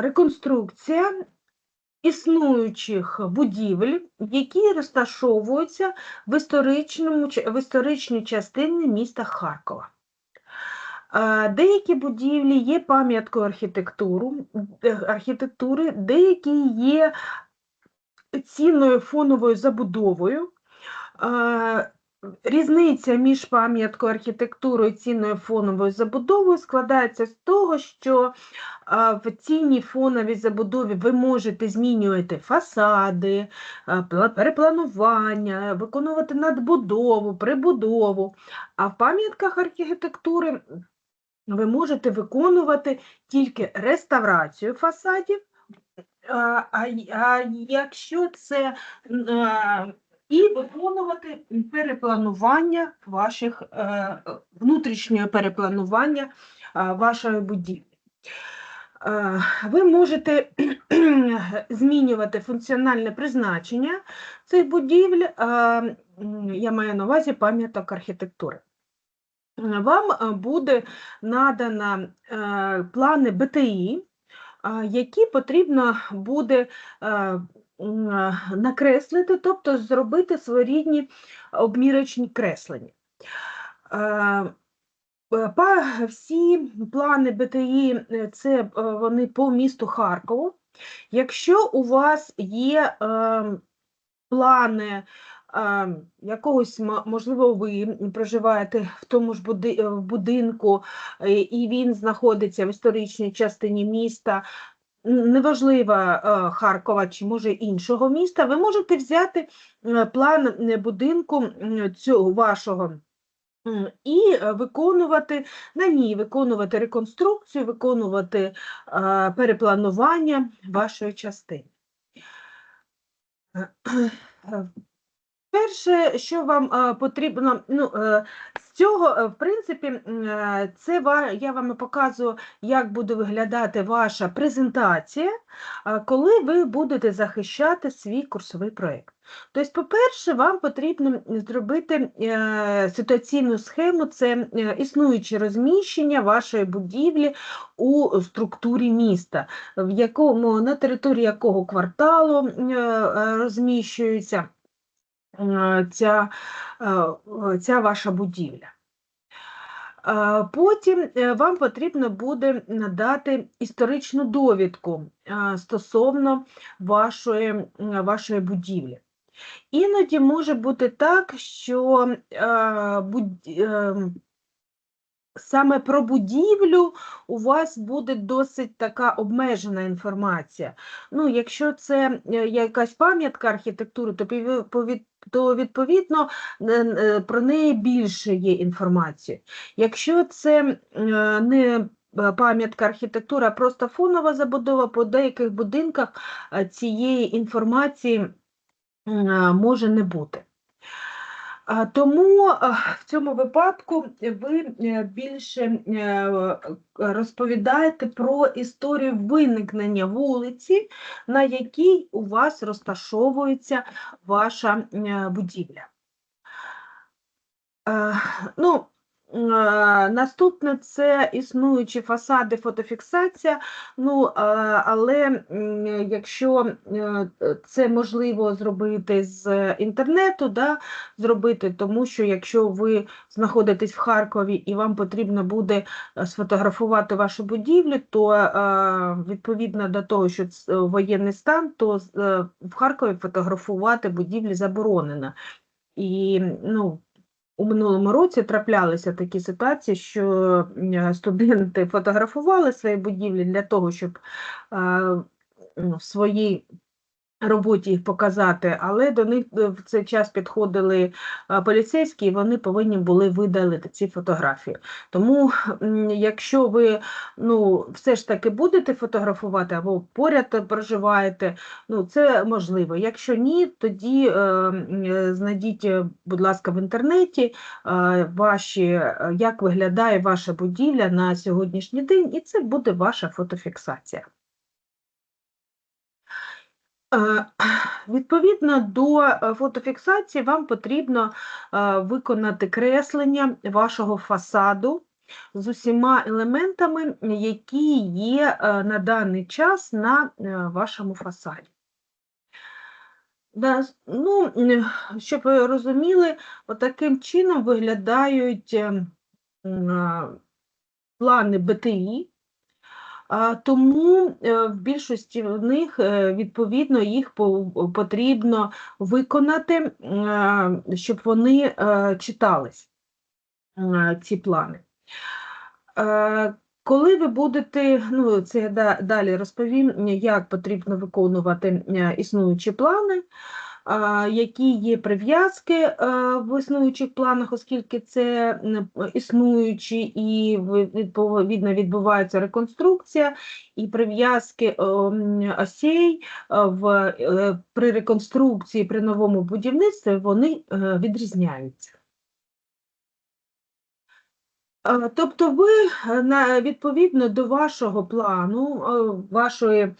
реконструкція існуючих будівель, які розташовуються в, історичному, в історичній частині міста Харкова. Е, Деякі будівлі є пам'яткою е, архітектури, деякі є цінною фоновою забудовою. Різниця між пам'яткою архітектурою і цінною фоновою забудовою складається з того, що в цінній фоновій забудові ви можете змінювати фасади, перепланування, виконувати надбудову, прибудову. А в пам'ятках архітектури ви можете виконувати тільки реставрацію фасадів. А, якщо це і виконувати перепланування ваших е, внутрішнього перепланування е, вашої будівлі. Е, Ви можете змінювати функціональне призначення цих будівель, я маю на увазі пам'яток архітектури. Вам буде надано плани БТІ, які потрібно буде накреслити, тобто зробити своєрідні обмірочні креслення. Е, е, Всі плани БТІ е, це е, вони по місту Харкову. Якщо у вас є е, плани е, якогось, можливо, ви проживаєте в тому ж е, будинку, е, і він знаходиться в історичній частині міста, неважливо е, Харкова чи може іншого міста, ви можете взяти е, план е, будинку цього вашого. І виконувати на ній виконувати реконструкцію, виконувати перепланування вашої частини. Перше, що вам потрібно, ну, цього, е, в принципі, е, це я вам показую, як буде виглядати ваша презентація, е, коли ви будете захищати свій курсовий проєкт. Тобто, по-перше, вам потрібно зробити ситуаційну схему, це існуюче розміщення вашої будівлі у структурі міста, на території якого кварталу розміщується ця, ця ваша будівля. Потім е, вам потрібно буде надати історичну довідку стосовно вашої, вашої будівлі. Іноді може бути так, що е, саме про будівлю у вас буде досить така обмежена інформація. Ну, якщо це е, якась пам'ятка архітектури, то то відповідно е, про неї більше є інформації. Якщо це е, не е, пам'ятка архітектури, а просто фонова забудова, по деяких будинках цієї інформації може не бути. Тому в цьому випадку ви е, більше е, розповідаєте про історію виникнення вулиці, на якій у вас розташовується ваша е, будівля. Е, Ну, е, наступне це існуючі фасади, фотофіксація. Ну, але якщо е, це можливо зробити з інтернету, да, зробити, тому що якщо ви знаходитесь в Харкові і вам потрібно буде е, сфотографувати вашу будівлю, то е, відповідно до того, що ц- воєнний стан, то в Харкові фотографувати будівлі заборонено. І ну, у минулому році траплялися такі ситуації, що студенти фотографували свої будівлі для того, щоб е, м, в своїй роботі їх показати, але до них е, в цей час підходили е, поліцейські, і вони повинні були видалити ці фотографії. Тому, якщо ви ну, все ж таки будете фотографувати або поряд проживаєте, ну, це можливо. Якщо ні, тоді е, е, знайдіть, будь ласка, в інтернеті е, ваші, як виглядає ваша будівля на сьогоднішній день, і це буде ваша фотофіксація. Е, Відповідно до е, фотофіксації, вам потрібно е, виконати креслення вашого фасаду з усіма елементами, які є на даний час на вашому фасаді. Ну, щоб ви розуміли, отаким чином виглядають е, м, а, плани БТІ, тому е, в більшості в них, е, відповідно, їх потрібно виконати, е, щоб вони читались, ці плани. Коли ви будете, ну це я далі розповім, як потрібно виконувати існуючі плани, які є прив'язки в існуючих планах, оскільки це існуючі і відповідно відбувається реконструкція, і прив'язки осей в, е, при реконструкції, при новому будівництві вони е, відрізняються. Тобто ви е, відповідно до вашого плану, вашої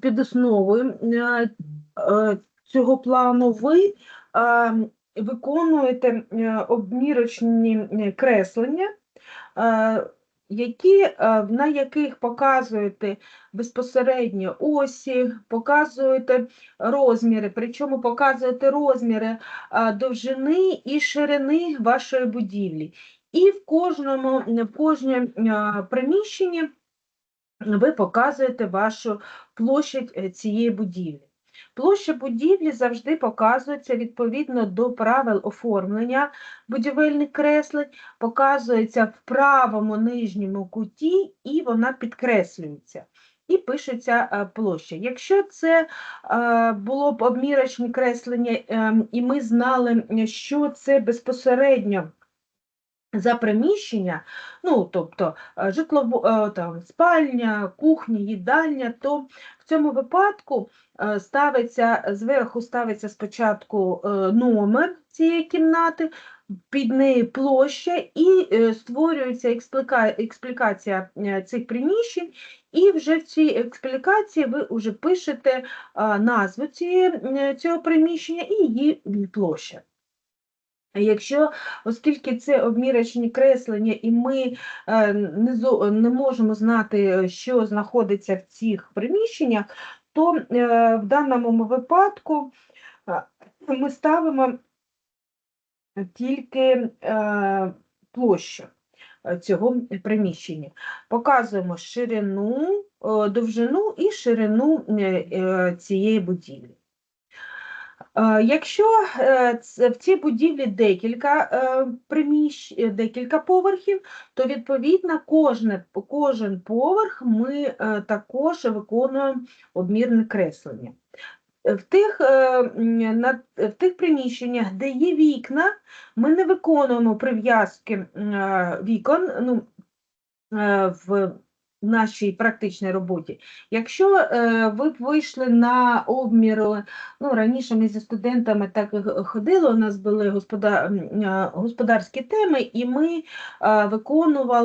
під основою цього плану, ви е, виконуєте е, обмірочні е, креслення, які, на яких показуєте безпосередньо осі, показуєте розміри, причому показуєте розміри довжини і ширини вашої будівлі. І в кожному, в кожному приміщенні ви показуєте вашу площадь цієї будівлі. Площа будівлі завжди показується відповідно до правил оформлення будівельних креслень, показується в правому нижньому куті, і вона підкреслюється. І пишеться е, площа. Якщо це е, було б обмірочне креслення, ем, і ми знали, що це безпосередньо за приміщення, ну, тобто е, житлово, е, там, спальня, кухня, їдальня, то в цьому випадку е, ставиться, зверху ставиться спочатку номер цієї кімнати, під нею площа і створюється експліка- експлікація цих приміщень, і вже в цій експлікації ви вже пишете назву цього приміщення і її площа. Якщо, оскільки це обмірочні креслення, і ми е, не, можемо знати, е, що знаходиться в цих приміщеннях, то е, в даному випадку ми ставимо тільки площу цього приміщення. Показуємо ширину, довжину і ширину цієї будівлі. Е, Якщо е, в цій будівлі декілька е, приміщ, декілька поверхів, то відповідно кожне, кожен поверх ми також виконуємо обмірне креслення. В тих, в тих приміщеннях, де є вікна, ми не виконуємо прив'язки вікон ну, в нашій практичній роботі. Якщо е, ви б вийшли на обмір, е, ну раніше ми зі студентами так ходили, у нас були господар, е, господарські теми, і ми е, виконували.